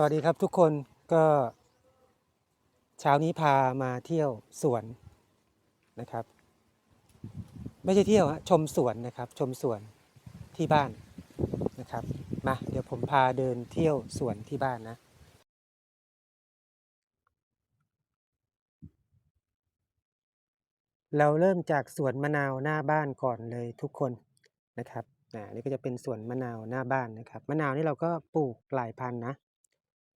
สวัสดีครับทุกคนก็เช้านี้พามาเที่ยวสวนนะครับ ไม่ใช่เที่ยวฮะชมสวนนะครับ ชมสวนที่บ้านนะครับมาเดี๋ยวผมพาเดินเที่ยวสวนที่บ้านนะเราเริ่มจากสวนมะนาวหน้าบ้านก่อนเลยทุกคนนะครับอ่านี่ก็จะเป็นสวนมะนาวหน้าบ้านนะครับ มะนาวนี่เราก็ปลูกหลายพันนะ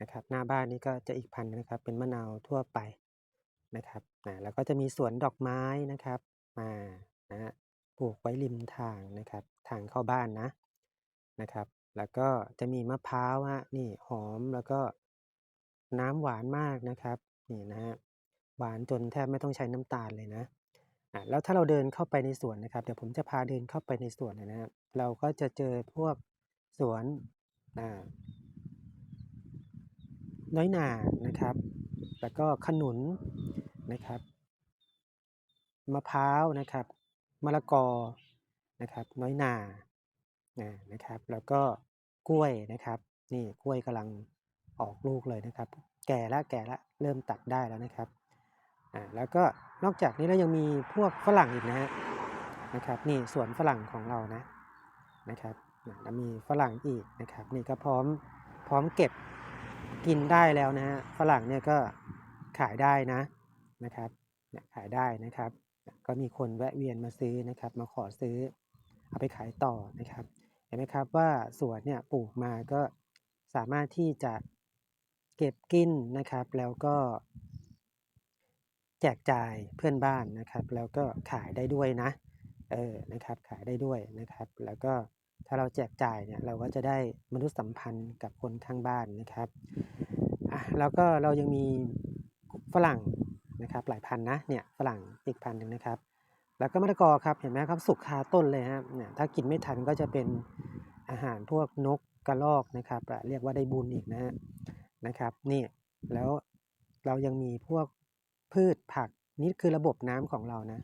นะครับ หน้าบ้านนี่ก็จะอีกพันนะครับ เป็นมะนาวทั่วไปนะครับอ่าแล้วก็จะมีสวนดอกไม้นะครับอ่านะฮะปลูกไว้ริมทางนะครับ ทางเข้าบ้านนะนะครับ แล้วก็จะมีมะพร้าวฮะนี่หอมแล้วก็น้ำหวานมากนะครับนี่นะฮะหวานจนแทบไม่ต้องใช้น้ำตาลเลยนะอะแล้วถ้าเราเดินเข้าไปในสวนนะครับเดี๋ยวผมจะพาเดินเข้าไปในสวนนะนะครับเราก็จะเจอพวกสวนอ่า น้อยหนานะครับ แล้วก็ขนุนนะครับ มะพร้าวนะครับ มะละกอนะครับ น้อยหนาอ่านะครับ แล้วก็กล้วยนะครับ นี่กล้วยกำลังออกลูกเลยนะครับ แก่แล้วแก่ล้วเริ่มตัดได้แล้วนะครับอ่าแล้วก็นอกจากนี้เรายังมีพวกฝรั่งอีกนะฮะนะครับ นี่สวนฝรั่งของเรานะนะครับแล้วมีฝรั่งอีกนะครับ นี่ก็พร้อมพร้อมเก็บ กินได้แล้วนะฮะฝรั่งเนี่ยก็ขายได้นะนะครับเนี่ยขายได้นะครับ ก็มีคนแวะเวียนมาซื้อนะครับ มาขอซื้อเอาไปขายต่อนะครับ เห็นไหมครับว่าสวนเนี่ยปลูกมาก็สามารถที่จะเก็บกินนะครับ แล้วก็แจกจ่ายเพื่อนบ้านนะครับ แล้วก็ขายได้ด้วยนะเออนะครับขายได้ด้วยนะครับ แล้วก็ ถ้าเราแจกจ่ายเนี่ยเราก็จะได้มนุษยสัมพันธ์กับคนข้างบ้านนะครับอะแล้วก็เรายังมีฝรั่งนะครับหลายพันนะเนี่ยฝรั่งอีกพันหนึ่งนะครับ แล้วก็มะละกอครับเห็นไหมครับสุกคาต้นเลยครับเนี่ยถ้ากินไม่ทันก็จะเป็นอาหารพวกนกกระรอกนะครับ เรียกว่าได้บุญอีกนะฮะนะครับนี่แล้วเรายังมีพวกพืชผักนี่คือระบบน้ำของเรานะ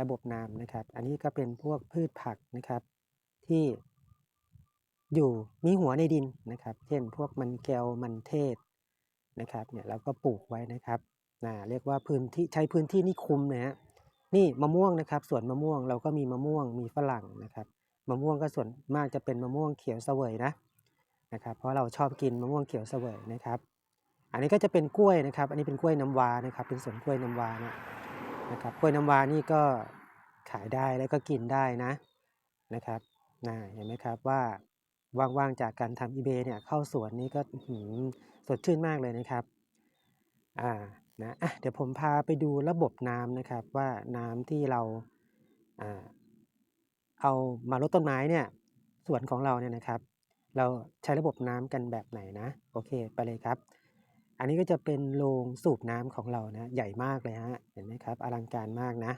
ระบบน้ำนะครับ อันนี้ก็เป็นพวกพืชผักนะครับ ที่อยู่มีหัวในดินนะครับ เช่นพวกมันแก้วมันเทศนะครับเนี่ยเราก็ปลูกไว้นะครับนะเรียกว่าพื้นที่ใช้พื้นที่นี่คุมนะฮะนี่มะม่วงนะครับสวนมะม่วงเราก็มีมะม่วงมีฝรั่งนะครับมะม่วงก็ส่วนมากจะเป็นมะม่วงเขียวเสวยนะนะครับเพราะเราชอบกินมะม่วงเขียวเสวยนะครับ อันนี้ก็จะเป็นกล้วยนะครับ อันนี้เป็นกล้วยน้ำวานะครับ เป็นสวนกล้วยน้ำวานะนะครับกล้วยน้ำวานี่ก็ขายได้แล้วก็กินได้นะนะครับ นะเห็นไหมครับว่าว่างๆจากการทำอีเบเนี่ยเข้าสวนนี่ก็สดชื่นมากเลยนะครับอ่านะะเดี๋ยวผมพาไปดูระบบน้ำนะครับว่าน้ำที่เราอ่าเอามารดต้นไม้เนี่ยสวนของเราเนี่ยนะครับ เราใช้ระบบน้ำกันแบบไหนนะ โอเคไปเลยครับ อันนี้ก็จะเป็นโรงสูบน้ำของเรานะใหญ่มากเลยฮะเห็นไหมครับอลังการมากนะ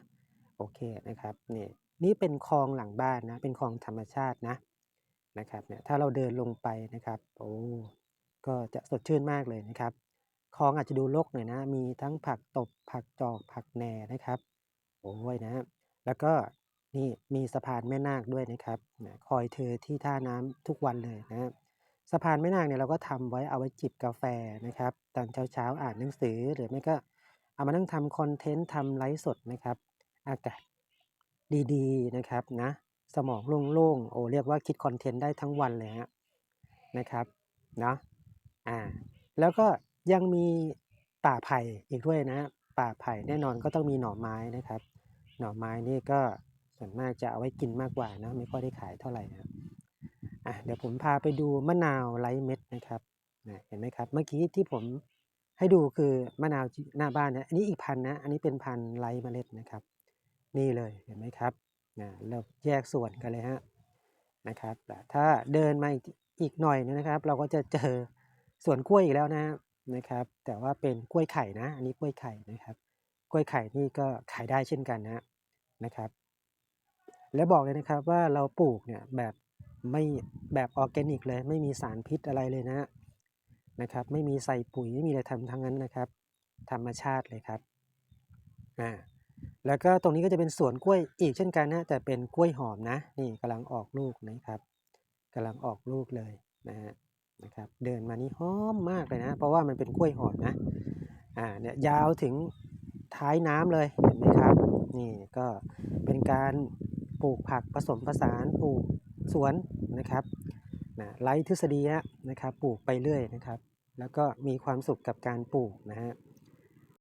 โอเคนะครับนี่ นี่เป็นคลองหลังบ้านนะ เป็นคลองธรรมชาตินะนะครับเนี่ยถ้าเราเดินลงไปนะครับโอ้ก็จะสดชื่นมากเลยนะครับคลองอาจจะดูรกหน่อยนะ มีทั้งผักตบผักจอกผักแหน่นะครับโอ้ยนะ แล้วก็นี่มีสะพานแม่นาคด้วยนะครับนะคอยเธอที่ท่าน้ำทุกวันเลยนะสะพานแม่นาคเนี่ยเราก็ทำไว้เอาไว้จิบกาแฟนะครับตอนเช้าๆอ่านหนังสือหรือไม่ก็เอามานั่งทำคอนเทนต์ทำไลฟ์สดนะครับ อากาศ ดีๆนะครับนะสมองโล่งๆโอ้เรียกว่าคิดคอนเทนต์ได้ทั้งวันเลยฮะนะครับเนาะอ่าแล้วก็ยังมีป่าไผ่อีกด้วยนะป่าไผ่แน่นอนก็ต้องมีหน่อไม้นะครับ หน่อไม้นี่ก็ส่วนมากจะเอาไว้กินมากกว่านะไม่ค่อยได้ขายเท่าไหร่นะอะเดี๋ยวผมพาไปดูมะนาวไร้เม็ดนะครับนะเห็นไหมครับเมื่อกี้ที่ผมให้ดูคือมะนาวหน้าบ้านนะอันนี้อีกพันนะอันนี้เป็นพันไร้เมล็ดนะครับ นี่เลยเห็นไหมครับนะเราแยกส่วนกันเลยฮะนะครับแต่ถ้าเดินมาอีกหน่อยนะครับ เราก็จะเจอส่วนกล้วยอีกแล้วนะนะครับ แต่ว่าเป็นกล้วยไข่นะ อันนี้กล้วยไข่นะครับ กล้วยไข่นี่ก็ขายได้เช่นกันนะนะครับ และบอกเลยนะครับว่าเราปลูกเนี่ยแบบไม่แบบออร์แกนิกเลย ไม่มีสารพิษอะไรเลยนะนะครับ ไม่มีใส่ปุ๋ยไม่มีอะไรทำทั้งนั้นนะครับ ธรรมชาติเลยครับอ่า แล้วก็ตรงนี้ก็จะเป็นสวนกล้วยอีกเช่นกันนะแต่เป็นกล้วยหอมนะนี่กำลังออกลูกนะครับกำลังออกลูกเลยนะฮะนะครับเดินมานี่หอมมากเลยนะ เพราะว่ามันเป็นกล้วยหอมนะอ่าเนี่ยยาวถึงท้ายน้ำเลยเห็นไหมครับนี่ก็เป็นการปลูกผักผสมผสานปลูกสวนนะครับนะไร้ทฤษฎีนะครับปลูกไปเรื่อยนะครับ แล้วก็มีความสุขกับการปลูกนะฮะ